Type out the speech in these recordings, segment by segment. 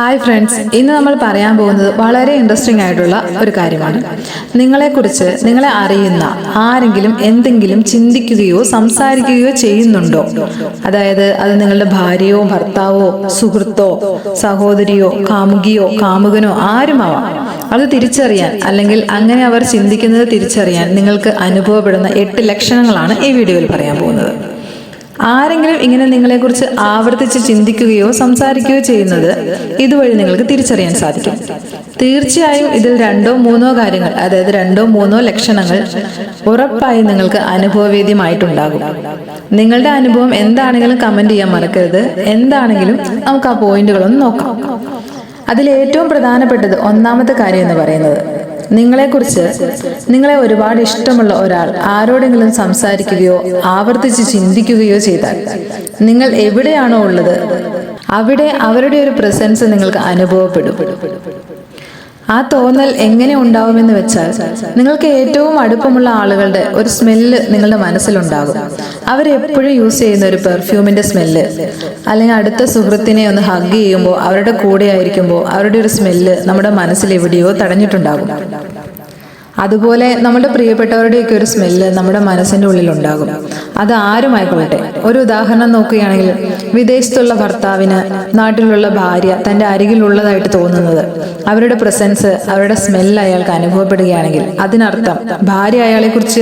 Hi friends ഇന്ന് നമ്മൾ പറയാൻ പോകുന്നത് വളരെ ഇൻട്രസ്റ്റിംഗ് ആയിട്ടുള്ള ഒരു കാര്യമാണ്. നിങ്ങളെക്കുറിച്ച് നിങ്ങളെ അറിയുന്ന ആരെങ്കിലും എന്തെങ്കിലും ചിന്തിക്കുകയോ സംസാരിക്കുകയോ ചെയ്യുന്നുണ്ടോ? അതായത് അത് നിങ്ങളുടെ ഭാര്യയോ ഭർത്താവോ സുഹൃത്തോ സഹോദരിയോ കാമുകിയോ കാമുകനോ ആരുമാവാം. അത് തിരിച്ചറിയാൻ അല്ലെങ്കിൽ അങ്ങനെ അവർ ചിന്തിക്കുന്നത് തിരിച്ചറിയാൻ നിങ്ങൾക്ക് അനുഭവപ്പെടുന്ന എട്ട് ലക്ഷണങ്ങളാണ് ഈ വീഡിയോയിൽ പറയാൻ പോകുന്നത്. ആരെങ്കിലും ഇങ്ങനെ നിങ്ങളെക്കുറിച്ച് ആവർത്തിച്ച് ചിന്തിക്കുകയോ സംസാരിക്കുകയോ ചെയ്യുന്നത് ഇതുവഴി നിങ്ങൾക്ക് തിരിച്ചറിയാൻ സാധിക്കും. തീർച്ചയായും ഇതിൽ രണ്ടോ മൂന്നോ കാര്യങ്ങൾ അതായത് രണ്ടോ മൂന്നോ ലക്ഷണങ്ങൾ ഉറപ്പായി നിങ്ങൾക്ക് അനുഭവവേദ്യമായിട്ടുണ്ടാകും. നിങ്ങളുടെ അനുഭവം എന്താണെങ്കിലും കമന്റ് ചെയ്യാൻ മറക്കരുത്. എന്താണെങ്കിലും നമുക്ക് ആ പോയിന്റുകളൊന്ന് നോക്കാം. അതിൽ ഏറ്റവും പ്രധാനപ്പെട്ടത് ഒന്നാമത്തെ കാര്യം എന്ന് പറയുന്നത് നിങ്ങളെക്കുറിച്ച് നിങ്ങളെ ഒരുപാട് ഇഷ്ടമുള്ള ഒരാൾ ആരോടെങ്കിലും സംസാരിക്കുകയോ ആവർത്തിച്ച് ചിന്തിക്കുകയോ ചെയ്താൽ നിങ്ങൾ എവിടെയാണോ ഉള്ളത് അവിടെ അവരുടെ ഒരു പ്രസൻസ് നിങ്ങൾക്ക് അനുഭവപ്പെടും. ആ തോന്നൽ എങ്ങനെ ഉണ്ടാവുമെന്ന് വെച്ചാൽ നിങ്ങൾക്ക് ഏറ്റവും അടുപ്പമുള്ള ആളുകളുടെ ഒരു സ്മെല്ല് നിങ്ങളുടെ മനസ്സിലുണ്ടാകും. അവരെപ്പോഴും യൂസ് ചെയ്യുന്ന ഒരു പെർഫ്യൂമിന്റെ സ്മെല്ല്. അല്ലെങ്കിൽ അടുത്ത സുഹൃത്തിനെ ഒന്ന് ഹഗ് ചെയ്യുമ്പോൾ അവരുടെ കൂടെ ആയിരിക്കുമ്പോൾ അവരുടെ ഒരു സ്മെല്ല് നമ്മുടെ മനസ്സിൽ എവിടെയോ തടഞ്ഞിട്ടുണ്ടാകും. അതുപോലെ നമ്മുടെ പ്രിയപ്പെട്ടവരുടെയൊക്കെ ഒരു സ്മെല്ല് നമ്മുടെ മനസ്സിന്റെ ഉള്ളിലുണ്ടാകും. അത് ആരുമായിക്കൊള്ളട്ടെ? ഒരു ഉദാഹരണം നോക്കുകയാണെങ്കിൽ വിദേശത്തുള്ള ഭർത്താവിന് നാട്ടിലുള്ള ഭാര്യ തന്റെ അരികിലുള്ളതായിട്ട് തോന്നുന്നത്. അവരുടെ പ്രസൻസ് അവരുടെ സ്മെല്ല് അയാൾക്ക് അനുഭവപ്പെടുകയാണെങ്കിൽ അതിനർത്ഥം ഭാര്യ അയാളെക്കുറിച്ച്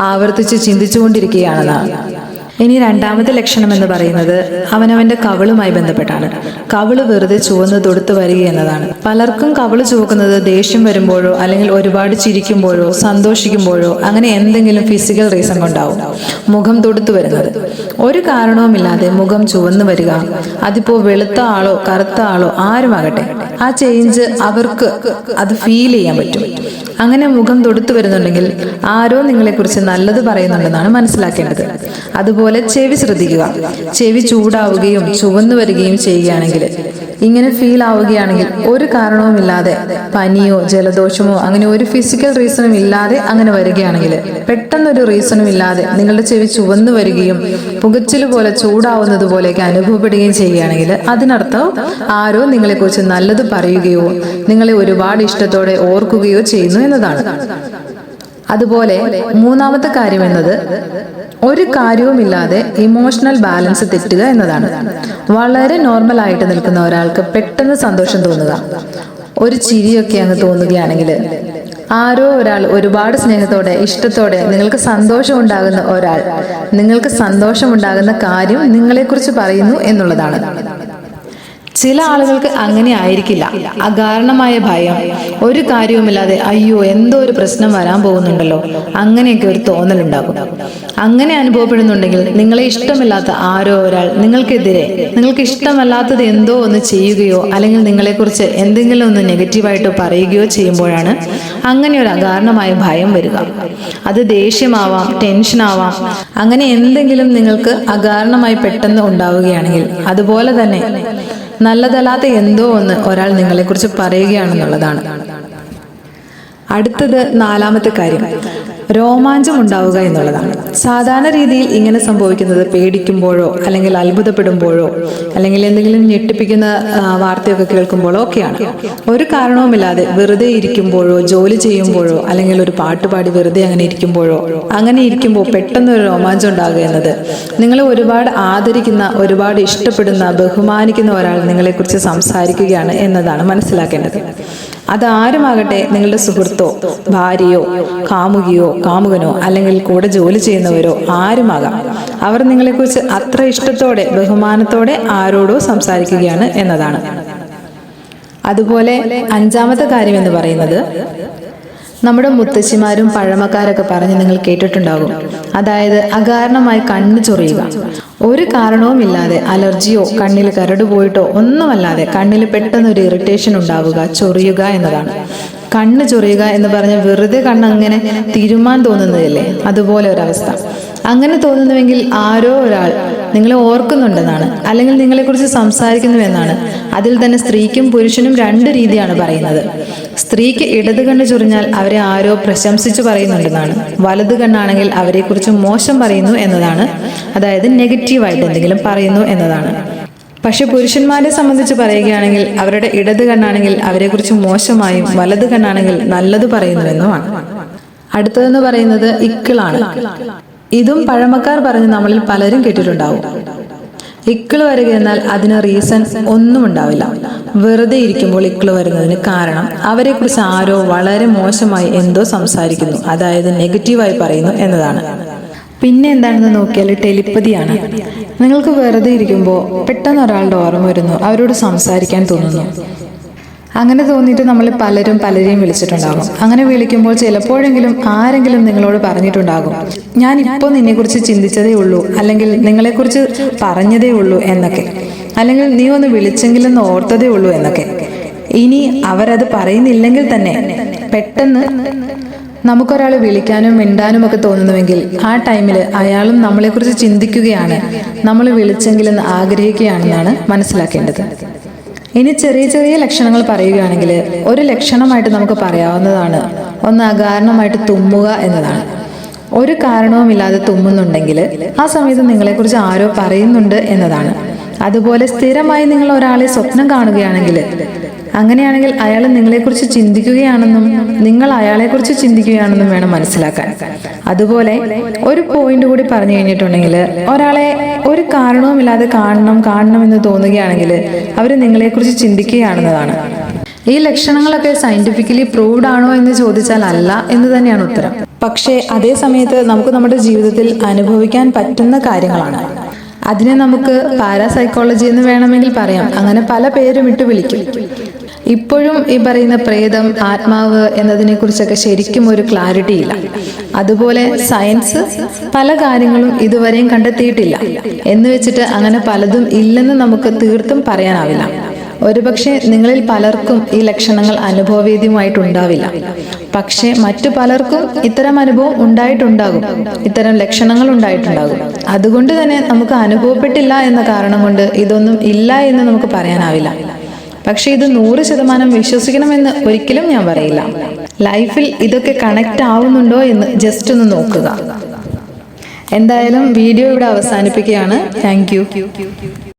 ആവർത്തിച്ച് ചിന്തിച്ചുകൊണ്ടിരിക്കുകയാണെന്നാണ്. ഇനി രണ്ടാമത്തെ ലക്ഷണം എന്ന് പറയുന്നത് അവനവന്റെ കവളുമായി ബന്ധപ്പെട്ടാണ്. കവൾ വെറുതെ ചുവന്ന് തൊടുത്ത് വരിക എന്നതാണ്. പലർക്കും കവൾ ചുവക്കുന്നത് ദേഷ്യം വരുമ്പോഴോ അല്ലെങ്കിൽ ഒരുപാട് ചിരിക്കുമ്പോഴോ സന്തോഷിക്കുമ്പോഴോ അങ്ങനെ എന്തെങ്കിലും ഫിസിക്കൽ റീസൺ കൊണ്ടാവും. മുഖം തൊടുത്തു വരുന്നത്. ഒരു കാരണവുമില്ലാതെ മുഖം ചുവന്നു വരിക. അതിപ്പോ വെളുത്ത ആളോ കറുത്ത ആളോ ആരുമാകട്ടെ. ആ ചേഞ്ച് അവർക്ക് അത് ഫീൽ ചെയ്യാൻ പറ്റും. അങ്ങനെ മുഖം തൊടുത്തു വരുന്നുണ്ടെങ്കിൽ ആരോ നിങ്ങളെക്കുറിച്ച് നല്ലത് പറയുന്നുണ്ടെന്നാണ് മനസ്സിലാക്കേണ്ടത്. അതുപോലെ ചെവി ശ്രദ്ധിക്കുക. ചെവി ചൂടാവുകയും ചുവന്നു വരികയും ചെയ്യുകയാണെങ്കിൽ ഇങ്ങനെ ഫീൽ ആവുകയാണെങ്കിൽ ഒരു കാരണവുമില്ലാതെ പനിയോ ജലദോഷമോ അങ്ങനെ ഒരു ഫിസിക്കൽ റീസണും ഇല്ലാതെ അങ്ങനെ വരികയാണെങ്കിൽ പെട്ടെന്നൊരു റീസണും ഇല്ലാതെ നിങ്ങളുടെ ചെവി ചുവന്നു വരികയും പുകച്ചിൽ പോലെ ചൂടാവുന്നത് പോലെയൊക്കെ അനുഭവപ്പെടുകയും ചെയ്യുകയാണെങ്കിൽ അതിനർത്ഥം ആരോ നിങ്ങളെക്കുറിച്ച് നല്ലത് പറയുകയോ നിങ്ങളെ ഒരുപാട് ഇഷ്ടത്തോടെ ഓർക്കുകയോ ചെയ്യുന്നു എന്നതാണ്. അതുപോലെ മൂന്നാമത്തെ കാര്യം എന്നത് ഒരു കാര്യവുമില്ലാതെ ഇമോഷണൽ ബാലൻസ് തെറ്റുക എന്നതാണ്. വളരെ നോർമൽ ആയിട്ട് നിൽക്കുന്ന ഒരാൾക്ക് പെട്ടെന്ന് സന്തോഷം തോന്നുക. ഒരു ചിരിയൊക്കെ അങ്ങ് തോന്നുകയാണെങ്കിൽ ആരോ ഒരാൾ ഒരുപാട് സ്നേഹത്തോടെ ഇഷ്ടത്തോടെ നിങ്ങൾക്ക് സന്തോഷം ഉണ്ടാകുന്ന ഒരാൾ നിങ്ങൾക്ക് സന്തോഷം ഉണ്ടാകുന്ന കാര്യം നിങ്ങളെക്കുറിച്ച് പറയുന്നു എന്നുള്ളതാണ്. ചില ആളുകൾക്ക് അങ്ങനെ ആയിരിക്കില്ല. അകാരണമായ ഭയം. ഒരു കാര്യവുമില്ലാതെ അയ്യോ എന്തോ ഒരു പ്രശ്നം വരാൻ പോകുന്നുണ്ടല്ലോ. അങ്ങനെയൊക്കെ ഒരു തോന്നലുണ്ടാകും. അങ്ങനെ അനുഭവപ്പെടുന്നുണ്ടെങ്കിൽ നിങ്ങളെ ഇഷ്ടമില്ലാത്ത ആരോ ഒരാൾ നിങ്ങൾക്കെതിരെ നിങ്ങൾക്ക് ഇഷ്ടമല്ലാത്തത് എന്തോ ഒന്ന് ചെയ്യുകയോ അല്ലെങ്കിൽ നിങ്ങളെക്കുറിച്ച് എന്തെങ്കിലും ഒന്ന് നെഗറ്റീവായിട്ട് പറയുകയോ ചെയ്യുമ്പോഴാണ് അങ്ങനെ ഒരു അകാരണമായ ഭയം വരിക. അത് ദേഷ്യമാവാം ടെൻഷനാവാം. അങ്ങനെ എന്തെങ്കിലും നിങ്ങൾക്ക് അകാരണമായി പെട്ടെന്ന് ഉണ്ടാവുകയാണെങ്കിൽ അതുപോലെ തന്നെ നല്ലതല്ലാത്ത എന്തോ ഒന്ന് ഒരാൾ നിങ്ങളെക്കുറിച്ച് പറയുകയാണെന്നുള്ളതാണ്. അടുത്തത് നാലാമത്തെ കാര്യം. രോമാഞ്ചം ഉണ്ടാവുക എന്നുള്ളതാണ്. സാധാരണ രീതിയിൽ ഇങ്ങനെ സംഭവിക്കുന്നത് പേടിക്കുമ്പോഴോ അല്ലെങ്കിൽ അത്ഭുതപ്പെടുമ്പോഴോ അല്ലെങ്കിൽ എന്തെങ്കിലും ഞെട്ടിപ്പിക്കുന്ന വാർത്തയൊക്കെ കേൾക്കുമ്പോഴോ ഒക്കെയാണ്. ഒരു കാരണവുമില്ലാതെ വെറുതെ ഇരിക്കുമ്പോഴോ ജോലി ചെയ്യുമ്പോഴോ അല്ലെങ്കിൽ ഒരു പാട്ട് പാടി വെറുതെ അങ്ങനെ ഇരിക്കുമ്പോഴോ അങ്ങനെ ഇരിക്കുമ്പോൾ പെട്ടെന്ന് ഒരു രോമാഞ്ചം ഉണ്ടാകുക എന്നത് നിങ്ങൾ ഒരുപാട് ആദരിക്കുന്ന ഒരുപാട് ഇഷ്ടപ്പെടുന്ന ബഹുമാനിക്കുന്ന ഒരാൾ നിങ്ങളെക്കുറിച്ച് സംസാരിക്കുകയാണ് എന്നതാണ് മനസ്സിലാക്കേണ്ടത്. അത് ആരുമാകട്ടെ നിങ്ങളുടെ സുഹൃത്തോ ഭാര്യയോ കാമുകിയോ കാമുകനോ അല്ലെങ്കിൽ കൂടെ ജോലി ചെയ്യുന്നവരോ ആരുമാകാം. അവർ നിങ്ങളെക്കുറിച്ച് അത്ര ഇഷ്ടത്തോടെ ബഹുമാനത്തോടെ ആരോടോ സംസാരിക്കുകയാണ് എന്നതാണ്. അതുപോലെ അഞ്ചാമത്തെ കാര്യം എന്ന് പറയുന്നത് നമ്മുടെ മുത്തശ്ശിമാരും പഴമക്കാരൊക്കെ പറഞ്ഞ് നിങ്ങൾ കേട്ടിട്ടുണ്ടാകും. അതായത് അകാരണമായി കണ്ണ് ചൊറിയുക. ഒരു കാരണവുമില്ലാതെ അലർജിയോ കണ്ണിൽ കരട് പോയിട്ടോ ഒന്നുമല്ലാതെ കണ്ണിൽ പെട്ടെന്ന് ഒരു ഇറിറ്റേഷൻ ഉണ്ടാവുക ചൊറിയുക എന്നതാണ്. കണ്ണ് ചൊറിയുക എന്ന് പറഞ്ഞ വെറുതെ കണ്ണ് അങ്ങനെ തിരുമാൻ തോന്നുന്നതല്ലേ? അതുപോലെ ഒരവസ്ഥ. അങ്ങനെ തോന്നുന്നുവെങ്കിൽ ആരോ ഒരാൾ നിങ്ങളെ ഓർക്കുന്നുണ്ടെന്നാണ്. അല്ലെങ്കിൽ നിങ്ങളെക്കുറിച്ച് സംസാരിക്കുന്നുവെന്നാണ്. അതിൽ തന്നെ സ്ത്രീക്കും പുരുഷനും രണ്ട് രീതിയാണ് പറയുന്നത്. സ്ത്രീക്ക് ഇടത് കണ്ണ് ചൊറിഞ്ഞാൽ അവരെ ആരോ പ്രശംസിച്ചു പറയുന്നുണ്ടെന്നാണ്. വലത് കണ്ണാണെങ്കിൽ അവരെക്കുറിച്ച് മോശം പറയുന്നു എന്നതാണ്. അതായത് നെഗറ്റീവായിട്ട് എന്തെങ്കിലും പറയുന്നു എന്നതാണ്. പക്ഷെ പുരുഷന്മാരെ സംബന്ധിച്ച് പറയുകയാണെങ്കിൽ അവരുടെ ഇടത് കണ്ണാണെങ്കിൽ അവരെക്കുറിച്ച് മോശമായും വലത് കണ്ണാണെങ്കിൽ നല്ലത് പറയുന്നുവെന്നുമാണ്. അടുത്തതെന്ന് പറയുന്നത് ഇക്കിളാണ്. ഇതും പഴമക്കാർ പറഞ്ഞ് നമ്മളിൽ പലരും കേട്ടിട്ടുണ്ടാവും. ഇക്കിൾ വരിക എന്നാൽ അതിന് റീസൺ ഒന്നും ഉണ്ടാവില്ല. വെറുതെ ഇരിക്കുമ്പോൾ ഇക്കിൾ വരുന്നതിന് കാരണം അവരെക്കുറിച്ച് ആരോ വളരെ മോശമായി എന്തോ സംസാരിക്കുന്നു. അതായത് നെഗറ്റീവായി പറയുന്നു എന്നതാണ്. പിന്നെ എന്താണെന്ന് നോക്കിയാൽ ടെലിപ്പതിയാണ്. നിങ്ങൾക്ക് വെറുതെ ഇരിക്കുമ്പോൾ പെട്ടെന്ന് ഒരാളുടെ ഓർമ്മ വരുന്നു. അവരോട് സംസാരിക്കാൻ തോന്നുന്നു. അങ്ങനെ തോന്നിയിട്ട് നമ്മൾ പലരും പലരെയും വിളിച്ചിട്ടുണ്ടാകും. അങ്ങനെ വിളിക്കുമ്പോൾ ചിലപ്പോഴെങ്കിലും ആരെങ്കിലും നിങ്ങളോട് പറഞ്ഞിട്ടുണ്ടാകും. ഞാൻ ഇപ്പോൾ നിന്നെക്കുറിച്ച് ചിന്തിച്ചതേ ഉള്ളൂ. അല്ലെങ്കിൽ നിങ്ങളെക്കുറിച്ച് പറഞ്ഞതേ ഉള്ളൂ എന്നൊക്കെ. അല്ലെങ്കിൽ നീ ഒന്ന് വിളിച്ചെങ്കിലെന്ന് ഓർത്തതേ ഉള്ളൂ എന്നൊക്കെ. ഇനി അവരത് പറയുന്നില്ലെങ്കിൽ തന്നെ പെട്ടെന്ന് നമുക്കൊരാളെ വിളിക്കാനും മിണ്ടാനും ഒക്കെ തോന്നുന്നുവെങ്കിൽ ആ ടൈമിൽ അയാളും നമ്മളെക്കുറിച്ച് ചിന്തിക്കുകയാണ്. നമ്മൾ വിളിച്ചെങ്കിലെന്ന് ആഗ്രഹിക്കുകയാണെന്നാണ് മനസ്സിലാക്കേണ്ടത്. ഇനി ചെറിയ ചെറിയ ലക്ഷണങ്ങൾ പറയുകയാണെങ്കിൽ ഒരു ലക്ഷണമായിട്ട് നമുക്ക് പറയാവുന്നതാണ്. ഒന്ന് അകാരണമായിട്ട് തുമ്മുക എന്നതാണ്. ഒരു കാരണവുമില്ലാതെ തുമ്മുന്നുണ്ടെങ്കിൽ ആ സമയത്ത് നിങ്ങളെക്കുറിച്ച് ആരോ പറയുന്നുണ്ട് എന്നതാണ്. അതുപോലെ സ്ഥിരമായി നിങ്ങൾ ഒരാളെ സ്വപ്നം കാണുകയാണെങ്കിൽ അങ്ങനെയാണെങ്കിൽ അയാൾ നിങ്ങളെക്കുറിച്ച് ചിന്തിക്കുകയാണെന്നും നിങ്ങൾ അയാളെക്കുറിച്ച് ചിന്തിക്കുകയാണെന്നും വേണം മനസ്സിലാക്കാൻ. അതുപോലെ ഒരു പോയിന്റ് കൂടി പറഞ്ഞു കഴിഞ്ഞിട്ടുണ്ടെങ്കിൽ ഒരാളെ ഒരു കാരണവുമില്ലാതെ കാണണം കാണണം എന്ന് തോന്നുകയാണെങ്കിൽ അവർ നിങ്ങളെക്കുറിച്ച് ചിന്തിക്കുകയാണെന്നതാണ്. ഈ ലക്ഷണങ്ങളൊക്കെ സയന്റിഫിക്കലി പ്രൂവ്ഡ് ആണോ എന്ന് ചോദിച്ചാൽ അല്ല എന്ന് തന്നെയാണ് ഉത്തരം. പക്ഷേ അതേ സമയത്ത് നമുക്ക് നമ്മുടെ ജീവിതത്തിൽ അനുഭവിക്കാൻ പറ്റുന്ന കാര്യങ്ങളാണ്. അതിനെ നമുക്ക് പാരാസൈക്കോളജി എന്ന് വേണമെങ്കിൽ പറയാം. അങ്ങനെ പല പേരും ഇട്ട് വിളിക്കും. ഇപ്പോഴും ഈ പറയുന്ന പ്രേതം ആത്മാവ് എന്നതിനെ കുറിച്ചൊക്കെ ശരിക്കും ഒരു ക്ലാരിറ്റി ഇല്ല. അതുപോലെ സയൻസ് പല കാര്യങ്ങളും ഇതുവരെയും കണ്ടെത്തിയിട്ടില്ല. എന്ന് വെച്ചിട്ട് അങ്ങനെ പലതും ഇല്ലെന്ന് നമുക്ക് തീർത്തും പറയാനാവില്ല. ഒരുപക്ഷെ നിങ്ങളിൽ പലർക്കും ഈ ലക്ഷണങ്ങൾ അനുഭവവേദ്യമായിട്ടുണ്ടാവില്ല. പക്ഷെ മറ്റു പലർക്കും ഇത്തരം അനുഭവം ഉണ്ടായിട്ടുണ്ടാകും. ഇത്തരം ലക്ഷണങ്ങൾ ഉണ്ടായിട്ടുണ്ടാകും. അതുകൊണ്ട് തന്നെ നമുക്ക് അനുഭവപ്പെട്ടില്ല എന്ന കാരണം കൊണ്ട് ഇതൊന്നും ഇല്ല എന്ന് നമുക്ക് പറയാനാവില്ല. പക്ഷെ ഇത് നൂറ് ശതമാനം വിശ്വസിക്കണമെന്ന് ഒരിക്കലും ഞാൻ പറയില്ല. ലൈഫിൽ ഇതൊക്കെ കണക്റ്റ് ആവുന്നുണ്ടോ എന്ന് ജസ്റ്റ് ഒന്ന് നോക്കുക. എന്തായാലും വീഡിയോ ഇവിടെ അവസാനിപ്പിക്കുകയാണ്. താങ്ക്